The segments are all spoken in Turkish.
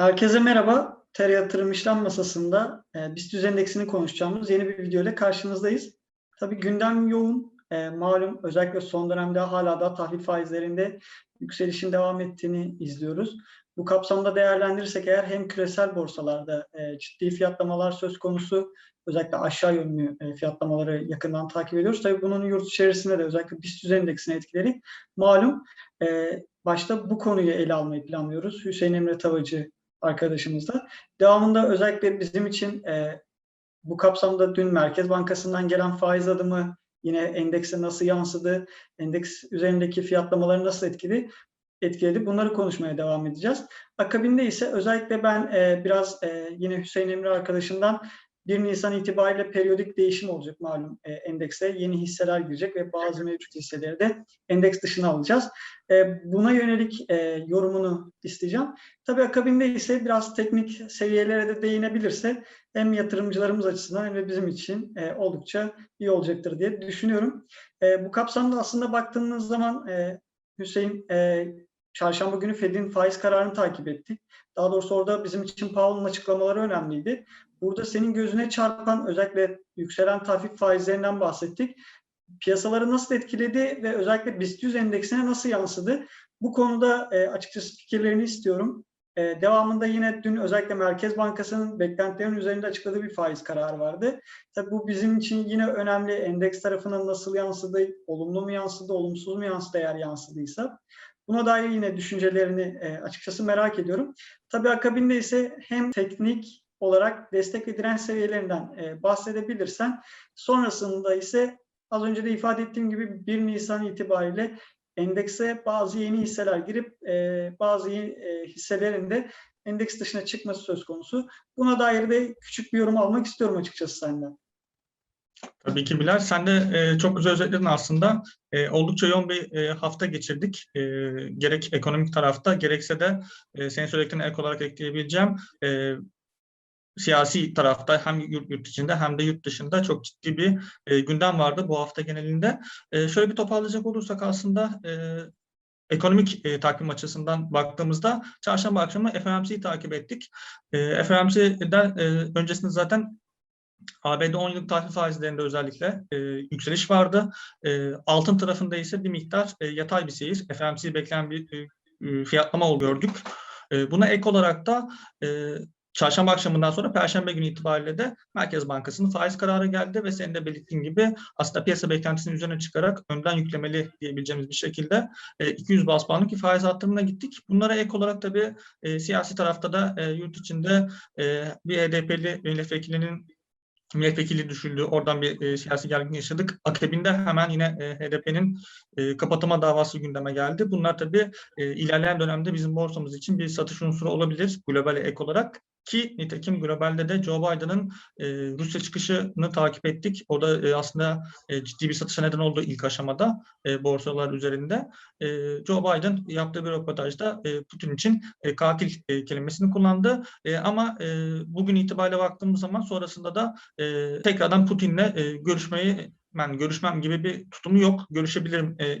Herkese merhaba. TR Yatırım İşlem Masası'nda e, BIST endeksini konuşacağımız yeni bir video ile karşınızdayız. Tabii gündem yoğun. E, malum özellikle son dönemde hala da tahvil faizlerinde yükselişin devam ettiğini izliyoruz. Bu kapsamda değerlendirirsek eğer hem küresel borsalarda e, ciddi fiyatlamalar söz konusu, özellikle aşağı yönlü e, fiyatlamaları yakından takip ediyoruz. Tabii bunun yurt içerisinde de özellikle BIST endeksine etkileri malum. E, başta bu konuyu ele almayı planlıyoruz. Hüseyin Emre Tavacı arkadaşımızla. Devamında özellikle bizim için e, bu kapsamda dün Merkez Bankası'ndan gelen faiz adımı yine endekse nasıl yansıdı, endeks üzerindeki fiyatlamaları nasıl etkili, etkiledi bunları konuşmaya devam edeceğiz. Akabinde ise özellikle ben e, biraz e, yine Hüseyin Emre arkadaşımdan 1 Nisan itibariyle periyodik değişim olacak malum e, endekse. Yeni hisseler girecek ve bazı mevcut hisseleri de endeks dışına alacağız. E, buna yönelik e, yorumunu isteyeceğim. Tabii akabinde ise biraz teknik seviyelere de değinebilirse hem yatırımcılarımız açısından hem de bizim için e, oldukça iyi olacaktır diye düşünüyorum. E, bu kapsamda aslında baktığımız zaman e, Hüseyin e, çarşamba günü Fed'in faiz kararını takip ettik. Daha doğrusu orada bizim için Powell'ın açıklamaları önemliydi. Burada senin gözüne çarpan özellikle yükselen tahvil faizlerinden bahsettik. Piyasaları nasıl etkiledi ve özellikle BIST 100 endeksine nasıl yansıdı? Bu konuda e, açıkçası fikirlerini istiyorum. E, devamında yine dün özellikle Merkez Bankası'nın beklentilerin üzerinde açıkladığı bir faiz kararı vardı. Tabii bu bizim için yine önemli. Endeks tarafına nasıl yansıdı, olumlu mu yansıdı, olumsuz mu yansıdı eğer yansıdıysa. Buna dair yine düşüncelerini e, açıkçası merak ediyorum. Tabii akabinde ise hem teknik olarak destek ve direnç seviyelerinden e, bahsedebilirsen sonrasında ise az önce de ifade ettiğim gibi 1 Nisan itibariyle endekse bazı yeni hisseler girip e, bazı e, hisselerin de endeks dışına çıkması söz konusu. Buna dair de küçük bir yorum almak istiyorum açıkçası senden. Tabii ki Bilal. Sen de e, çok güzel özetledin aslında. E, oldukça yoğun bir e, hafta geçirdik. E, gerek ekonomik tarafta gerekse de e, senin söylediklerine ek olarak ekleyebileceğim. E, siyasi tarafta hem yurt, yurt içinde hem de yurt dışında çok ciddi bir e, gündem vardı bu hafta genelinde. E, şöyle bir toparlayacak olursak aslında e, ekonomik e, takvim açısından baktığımızda çarşamba akşamı FOMC'yi takip ettik. E, FOMC'den e, öncesinde zaten ABD 10 yıllık tahvil faizlerinde özellikle e, yükseliş vardı. E, altın tarafında ise bir miktar e, yatay bir seyir. FOMC beklenen bir e, e, fiyatlama gördük. E, buna ek olarak da e, Çarşamba akşamından sonra Perşembe günü itibariyle de Merkez Bankası'nın faiz kararı geldi ve senin de belirttiğin gibi aslında piyasa beklentisinin üzerine çıkarak önden yüklemeli diyebileceğimiz bir şekilde 200 bas puanlık bir faiz arttırımına gittik. Bunlara ek olarak tabii e, siyasi tarafta da e, yurt içinde e, bir HDP'li milletvekilinin milletvekili düşüldü. Oradan bir e, siyasi gerginlik yaşadık. Akabinde hemen yine e, HDP'nin e, kapatma davası gündeme geldi. Bunlar tabii e, ilerleyen dönemde bizim borsamız için bir satış unsuru olabilir globale ek olarak. Ki nitekim globalde de Joe Biden'ın e, Rusya çıkışını takip ettik. O da e, aslında e, ciddi bir satışa neden oldu ilk aşamada e, borsalar üzerinde. E, Joe Biden yaptığı bir röportajda e, Putin için e, katil e, kelimesini kullandı. E, ama e, bugün itibariyle baktığımız zaman sonrasında da e, tekrardan Putin'le e, görüşmeyi ben görüşmem gibi bir tutumu yok. Görüşebilirim e,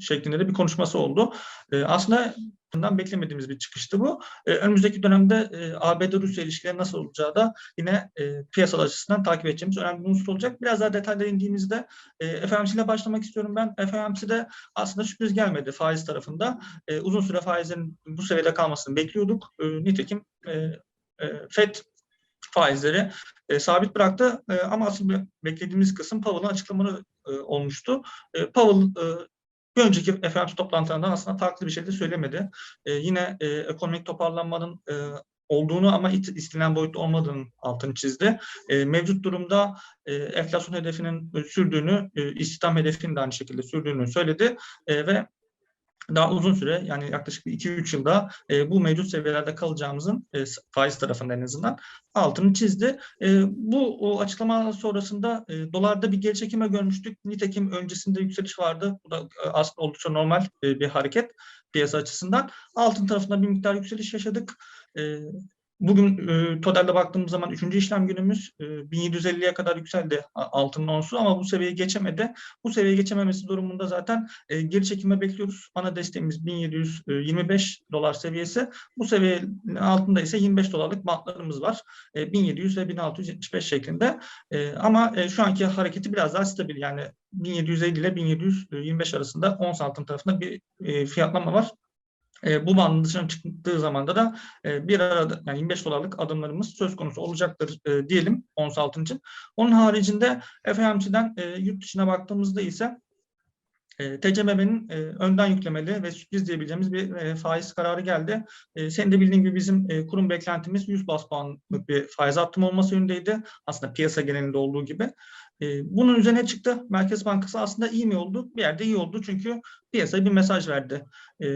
şeklinde de bir konuşması oldu. E, aslında bundan beklemediğimiz bir çıkıştı bu. E, önümüzdeki dönemde e, ABD-Rusya ilişkileri nasıl olacağı da yine e, açısından takip edeceğimiz önemli bir unsur olacak. Biraz daha detaylara indiğimizde e, FOMC ile başlamak istiyorum ben. FOMC'de aslında sürpriz gelmedi faiz tarafında. E, uzun süre faizlerin bu seviyede kalmasını bekliyorduk. E, nitekim e, FED faizleri e, sabit bıraktı e, ama asıl beklediğimiz kısım Powell'ın açıklamaları e, olmuştu. E, Powell e, bir önceki FOMC toplantılarında aslında farklı bir şey de söylemedi. E, yine e, ekonomik toparlanmanın e, olduğunu ama istenen boyutta olmadığını altını çizdi. E, mevcut durumda e, enflasyon hedefinin sürdüğünü, e, istihdam hedefinin de aynı şekilde sürdüğünü söyledi e, ve daha uzun süre yani yaklaşık 2-3 yılda e, bu mevcut seviyelerde kalacağımızın e, faiz tarafında en azından altını çizdi. E, bu o açıklama sonrasında e, dolarda bir geri çekime görmüştük. Nitekim öncesinde yükseliş vardı. Bu da e, aslında oldukça normal e, bir hareket piyasa açısından. Altın tarafında bir miktar yükseliş yaşadık. E, Bugün e, totalde baktığımız zaman 3. işlem günümüz e, 1750'ye kadar yükseldi altının onsu ama bu seviyeyi geçemedi. Bu seviyeyi geçememesi durumunda zaten e, geri çekilme bekliyoruz. Ana desteğimiz 1725 dolar seviyesi. Bu seviyenin altında ise 25 dolarlık bantlarımız var. E, 1700 ve 1675 şeklinde. E, ama e, şu anki hareketi biraz daha stabil yani 1750 ile 1725 arasında ons altın tarafında bir e, fiyatlama var. E, bu bandın dışına çıktığı zamanda da e, bir arada yani 25 dolarlık adımlarımız söz konusu olacaktır e, diyelim ons altın için. Onun haricinde FOMC'den e, yurt dışına baktığımızda ise e, TCMB'nin e, önden yüklemeli ve sürpriz diyebileceğimiz bir e, faiz kararı geldi. E, senin de bildiğin gibi bizim e, kurum beklentimiz 100 bas puanlık bir faiz artımı olması yönündeydi. Aslında piyasa genelinde olduğu gibi. E, bunun üzerine çıktı. Merkez Bankası aslında iyi mi oldu? Bir yerde iyi oldu çünkü piyasaya bir mesaj verdi. E,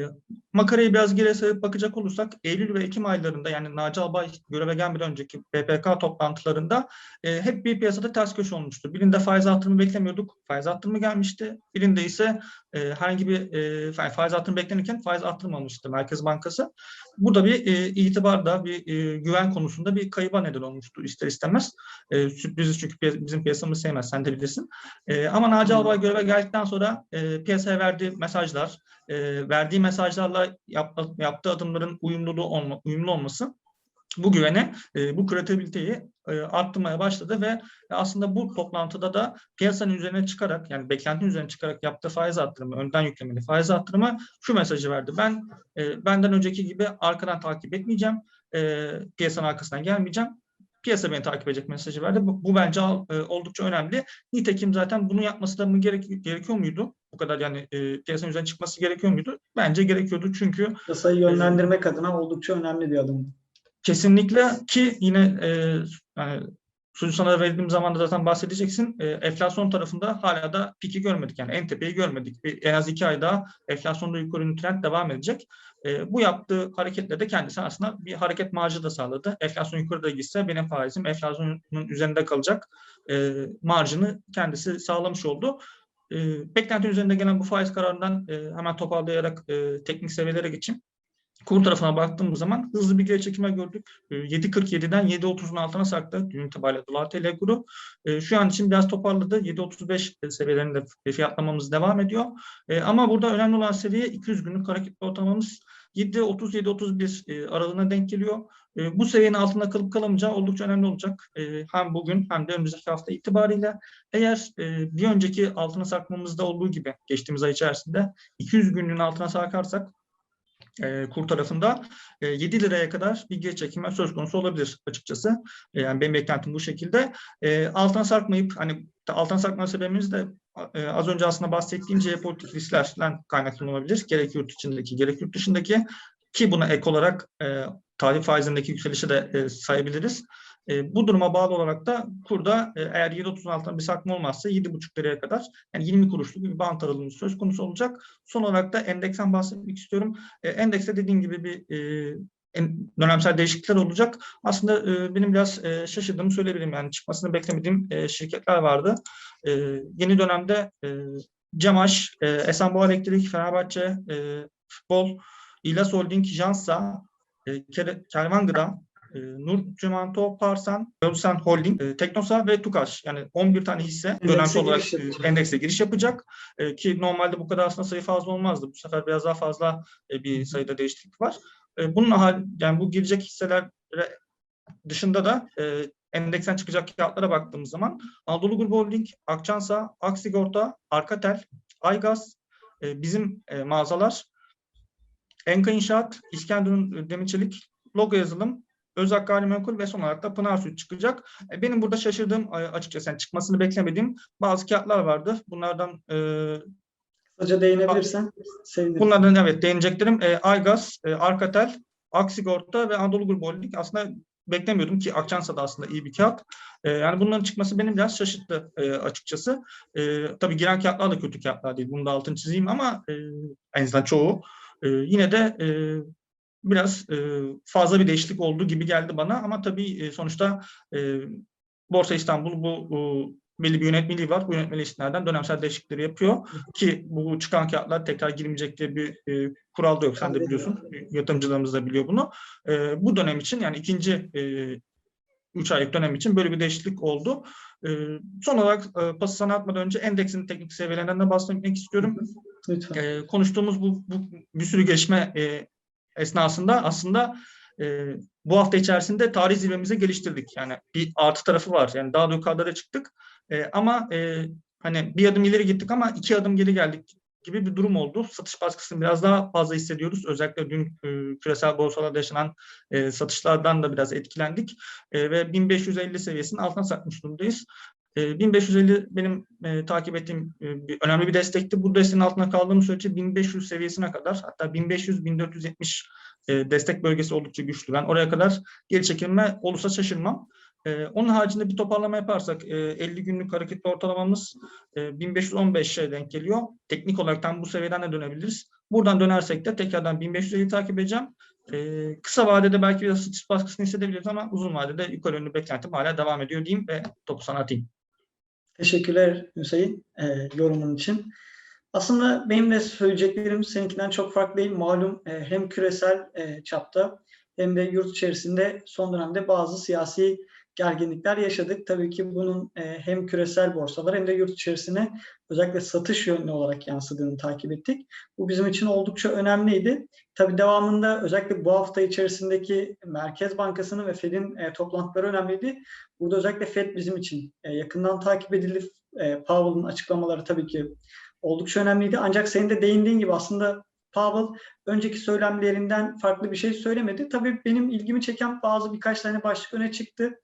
makarayı biraz geriye sarıp bakacak olursak Eylül ve Ekim aylarında yani Naci Albay göreve gelmeden önceki BPK toplantılarında e, hep bir piyasada ters köşe olmuştu. Birinde faiz artırımı beklemiyorduk. Faiz artırımı gelmişti. Birinde ise e, herhangi bir e, fa- faiz artırımı beklenirken faiz artırmamıştı Merkez Bankası. Bu da bir e, itibarda, bir e, güven konusunda bir kayıba neden olmuştu ister istemez. E, sürprizi çünkü piya- bizim piyasamız sevmez, sen de bilirsin. E, ama Naci Albay göreve geldikten sonra e, piyasaya verdiği mesajlar, e, verdiği mesajlarla yap, yaptığı adımların uyumluluğu olma, uyumlu olması bu güvene, e, bu kredibiliteyi e, arttırmaya başladı ve aslında bu toplantıda da piyasanın üzerine çıkarak yani beklentinin üzerine çıkarak yaptığı faiz arttırımı, önden yüklemeli faiz arttırımı şu mesajı verdi. Ben e, benden önceki gibi arkadan takip etmeyeceğim, e, piyasanın arkasından gelmeyeceğim. Piyasa beni takip edecek mesajı verdi. Bu, bu bence e, oldukça önemli. Nitekim zaten bunu yapması da mı gerek, gerekiyor muydu? Bu kadar yani e, piyasanın üzerine çıkması gerekiyor muydu? Bence gerekiyordu çünkü Piyasayı yönlendirmek adına oldukça önemli bir adım. Kesinlikle ki yine e, yani sözü sana verdiğim zaman da zaten bahsedeceksin. E, enflasyon tarafında hala da piki görmedik. Yani en tepeyi görmedik. Bir, en az iki ay daha enflasyonda yukarı trend devam edecek. E, bu yaptığı hareketle de kendisi aslında bir hareket marjı da sağladı. Enflasyon yukarıda gitse benim faizim enflasyonun üzerinde kalacak e, marjını kendisi sağlamış oldu. E, beklenti üzerinde gelen bu faiz kararından e, hemen toparlayarak e, teknik seviyelere geçeyim kur tarafına baktığımız zaman hızlı bir geri çekilme gördük. E, 7.47'den 7.30'un altına sarktı dün itibariyle dolar TL kuru. E, Şu an için biraz toparladı. 7.35 seviyelerinde fiyatlamamız devam ediyor. E, Ama burada önemli olan seviye 200 günlük hareketli ortalamamız 7.30-7.31 e, aralığına denk geliyor. Bu seviyenin altında kalıp kalamayacağı oldukça önemli olacak. Hem bugün hem de önümüzdeki hafta itibariyle. Eğer e, bir önceki altına sarkmamızda olduğu gibi geçtiğimiz ay içerisinde 200 günlüğün altına sarkarsak e, kur tarafında e, 7 liraya kadar bir geri çekilme söz konusu olabilir açıkçası. E, yani benim beklentim bu şekilde. E, altına sarkmayıp hani altına sarkma sebebimiz de e, az önce aslında bahsettiğim jeopolitik risklerden kaynaklı olabilir. Gerek yurt içindeki gerek yurt dışındaki ki buna ek olarak e, tarih faizindeki yükselişi de e, sayabiliriz. E, bu duruma bağlı olarak da kurda e, eğer 7.30'un altında bir sarkma olmazsa 7.5 liraya kadar yani 20 kuruşluk bir bant aralığımız söz konusu olacak. Son olarak da endeksten bahsetmek istiyorum. E, endekste dediğim gibi bir e, dönemsel değişiklikler olacak. Aslında e, benim biraz e, şaşırdığımı söyleyebilirim. Yani çıkmasını beklemediğim e, şirketler vardı. E, yeni dönemde e, Cemaş, e, Esenboğa Elektrik, Fenerbahçe, e, Futbol, İlas Holding, Jansa, e, Kervan Gıda, e, Nur Cimento, Parsan, Ölsen Holding, e, Teknosa ve Tukaş. Yani 11 tane hisse dönemsel olarak giriş yapacak. e, endekse giriş yapacak. E, ki normalde bu kadar aslında sayı fazla olmazdı. Bu sefer biraz daha fazla e, bir sayıda değişiklik var. E, bunun hal, yani bu girecek hisseler dışında da e, endeksten çıkacak kağıtlara baktığımız zaman Anadolu Grubu Holding, Akçansa, Aksigorta, Arkatel, Aygaz, e, bizim e, mağazalar, Enka İnşaat, İskenderun Demir Çelik, Logo Yazılım, Özak Gayrimenkul ve son olarak da Pınar Süt çıkacak. E, benim burada şaşırdığım açıkçası yani çıkmasını beklemediğim bazı kağıtlar vardı. Bunlardan e, Kısaca değinebilirsen sevinirim. Bunlardan evet değineceklerim. E, Aygaz, e, Arkatel, Aksigorta ve Anadolu Grubu Holding aslında beklemiyordum ki Akçansa da aslında iyi bir kağıt. E, yani bunların çıkması beni biraz şaşırttı e, açıkçası. E, tabii giren kağıtlar da kötü kağıtlar değil. Bunu da altını çizeyim ama e, en azından çoğu. E, yine de e, biraz e, fazla bir değişiklik olduğu gibi geldi bana ama tabii e, sonuçta e, Borsa İstanbul bu, bu belli bir yönetmeliği var. Bu yönetmeliği istinaden dönemsel değişiklikleri yapıyor ki bu çıkan kağıtlar tekrar girmeyecek diye bir e, kural da yok. Sen de biliyorsun. Yatırımcılarımız da biliyor bunu. E, bu dönem için yani ikinci e, 3 aylık dönem için böyle bir değişiklik oldu. E, son olarak e, pası sana atmadan önce endeksin teknik seviyelerinden de bahsetmek istiyorum. Lütfen. E, konuştuğumuz bu, bu bir sürü gelişme e, esnasında aslında e, bu hafta içerisinde tarih zirvemizi geliştirdik. Yani bir artı tarafı var. Yani daha da yukarılara çıktık. E, ama e, hani bir adım ileri gittik ama iki adım geri geldik gibi bir durum oldu. Satış baskısını biraz daha fazla hissediyoruz. Özellikle dün e, küresel borsalarda yaşanan e, satışlardan da biraz etkilendik. E, ve 1550 seviyesinin altına satmış durumdayız. E, 1550 benim e, takip ettiğim e, bir, önemli bir destekti. Bu desteğin altına kaldığımız sürece 1500 seviyesine kadar hatta 1500-1470 e, destek bölgesi oldukça güçlü. Ben oraya kadar geri çekilme olursa şaşırmam. E, onun haricinde bir toparlama yaparsak e, 50 günlük hareketli ortalamamız e, 1515'e denk geliyor. Teknik olarak bu seviyeden de dönebiliriz. Buradan dönersek de tekrardan 1550'yi takip edeceğim. E, kısa vadede belki biraz satış baskısını hissedebiliriz ama uzun vadede yukarı yönlü beklentim hala devam ediyor diyeyim ve topu sana atayım. Teşekkürler Hüseyin e, yorumun için. Aslında benim de söyleyeceklerim seninkinden çok farklı değil. Malum e, hem küresel e, çapta hem de yurt içerisinde son dönemde bazı siyasi gerginlikler yaşadık. Tabii ki bunun e, hem küresel borsalar hem de yurt içerisine özellikle satış yönlü olarak yansıdığını takip ettik. Bu bizim için oldukça önemliydi. Tabii devamında özellikle bu hafta içerisindeki Merkez Bankası'nın ve Fed'in e, toplantıları önemliydi. Burada özellikle Fed bizim için e, yakından takip edildi. E, Powell'ın açıklamaları tabii ki oldukça önemliydi. Ancak senin de değindiğin gibi aslında Powell önceki söylemlerinden farklı bir şey söylemedi. Tabii benim ilgimi çeken bazı birkaç tane başlık öne çıktı.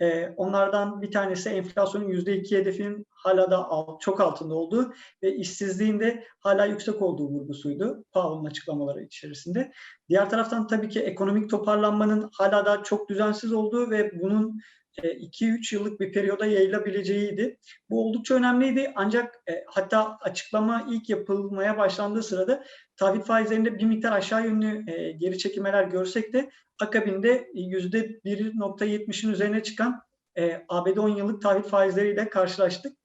Ee, onlardan bir tanesi enflasyonun %2 hedefinin hala da alt, çok altında olduğu ve işsizliğin de hala yüksek olduğu vurgusuydu Powell'ın açıklamaları içerisinde. Diğer taraftan tabii ki ekonomik toparlanmanın hala da çok düzensiz olduğu ve bunun 2-3 yıllık bir periyoda yayılabileceğiydi. Bu oldukça önemliydi ancak e, hatta açıklama ilk yapılmaya başlandığı sırada tahvil faizlerinde bir miktar aşağı yönlü e, geri çekilmeler görsek de akabinde %1.70'in üzerine çıkan e, ABD 10 yıllık tahvil faizleriyle karşılaştık.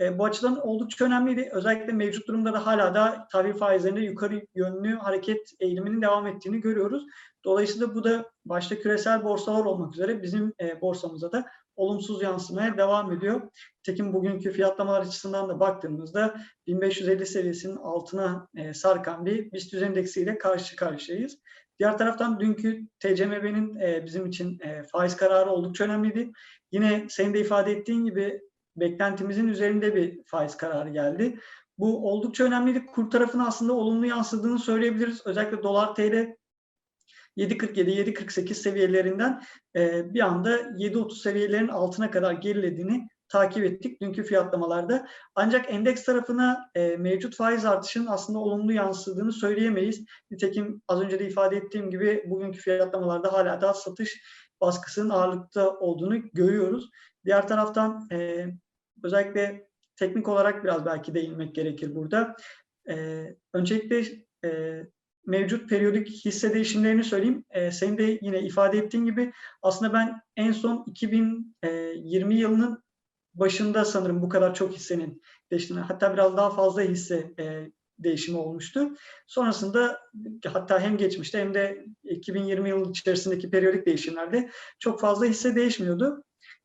E, bu açıdan oldukça önemliydi. Özellikle mevcut durumda da hala da tahvil faizlerinde yukarı yönlü hareket eğiliminin devam ettiğini görüyoruz. Dolayısıyla bu da başta küresel borsalar olmak üzere bizim e, borsamıza da olumsuz yansımaya devam ediyor. Tekin bugünkü fiyatlamalar açısından da baktığımızda 1550 seviyesinin altına e, sarkan bir BIST endeksiyle karşı karşıyayız. Diğer taraftan dünkü TCMB'nin e, bizim için e, faiz kararı oldukça önemliydi. Yine senin de ifade ettiğin gibi beklentimizin üzerinde bir faiz kararı geldi. Bu oldukça önemliydi. Kur tarafına aslında olumlu yansıdığını söyleyebiliriz. Özellikle dolar TL 7.47-7.48 seviyelerinden e, bir anda 7.30 seviyelerin altına kadar gerilediğini takip ettik dünkü fiyatlamalarda. Ancak endeks tarafına e, mevcut faiz artışının aslında olumlu yansıdığını söyleyemeyiz. Nitekim az önce de ifade ettiğim gibi bugünkü fiyatlamalarda hala da satış baskısının ağırlıkta olduğunu görüyoruz. Diğer taraftan e, özellikle teknik olarak biraz belki değinmek gerekir burada. E, öncelikle e, mevcut periyodik hisse değişimlerini söyleyeyim. E, senin de yine ifade ettiğin gibi aslında ben en son 2020 yılının başında sanırım bu kadar çok hissenin değiştiğini hatta biraz daha fazla hisse e, değişimi olmuştu. Sonrasında hatta hem geçmişte hem de 2020 yılı içerisindeki periyodik değişimlerde çok fazla hisse değişmiyordu.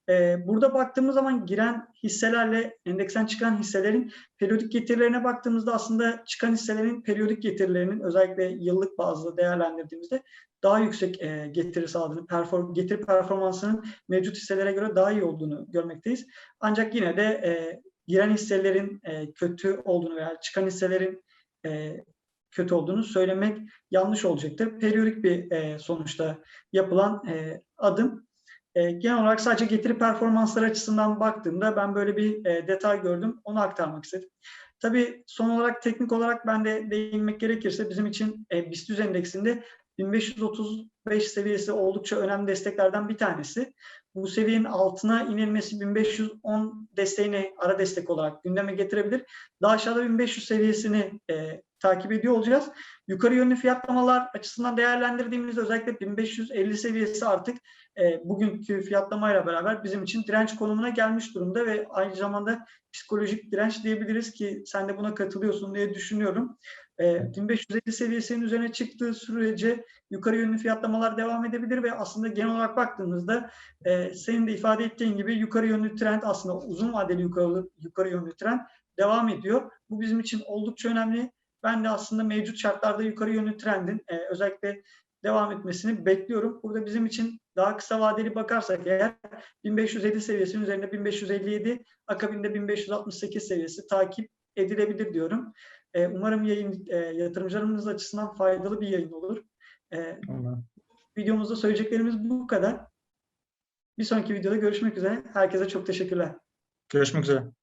Ee, burada baktığımız zaman giren hisselerle endeksten çıkan hisselerin periyodik getirilerine baktığımızda aslında çıkan hisselerin periyodik getirilerinin özellikle yıllık bazda değerlendirdiğimizde daha yüksek e, getiri sağladığını, perform, getiri performansının mevcut hisselere göre daha iyi olduğunu görmekteyiz. Ancak yine de e, giren hisselerin e, kötü olduğunu veya çıkan hisselerin e, kötü olduğunu söylemek yanlış olacaktır. Periyodik bir e, sonuçta yapılan e, adım. E, genel olarak sadece getiri performansları açısından baktığımda ben böyle bir e, detay gördüm. Onu aktarmak istedim. Tabii son olarak teknik olarak ben de değinmek gerekirse bizim için e, BIST endeksinde 1535 seviyesi oldukça önemli desteklerden bir tanesi. Bu seviyenin altına inilmesi 1510 desteğini ara destek olarak gündeme getirebilir. Daha aşağıda 1500 seviyesini takip ediyor olacağız. Yukarı yönlü fiyatlamalar açısından değerlendirdiğimizde özellikle 1550 seviyesi artık e, bugünkü fiyatlamayla beraber bizim için direnç konumuna gelmiş durumda ve aynı zamanda psikolojik direnç diyebiliriz ki sen de buna katılıyorsun diye düşünüyorum. E, 1550 seviyesinin üzerine çıktığı sürece yukarı yönlü fiyatlamalar devam edebilir ve aslında genel olarak baktığımızda e, senin de ifade ettiğin gibi yukarı yönlü trend aslında uzun vadeli yukarı, yukarı yönlü trend devam ediyor. Bu bizim için oldukça önemli. Ben de aslında mevcut şartlarda yukarı yönlü trendin e, özellikle devam etmesini bekliyorum. Burada bizim için daha kısa vadeli bakarsak eğer 1550 seviyesinin üzerinde 1557 akabinde 1568 seviyesi takip edilebilir diyorum. E, umarım yayın e, yatırımcılarımız açısından faydalı bir yayın olur. E, videomuzda söyleyeceklerimiz bu kadar. Bir sonraki videoda görüşmek üzere. Herkese çok teşekkürler. Görüşmek üzere.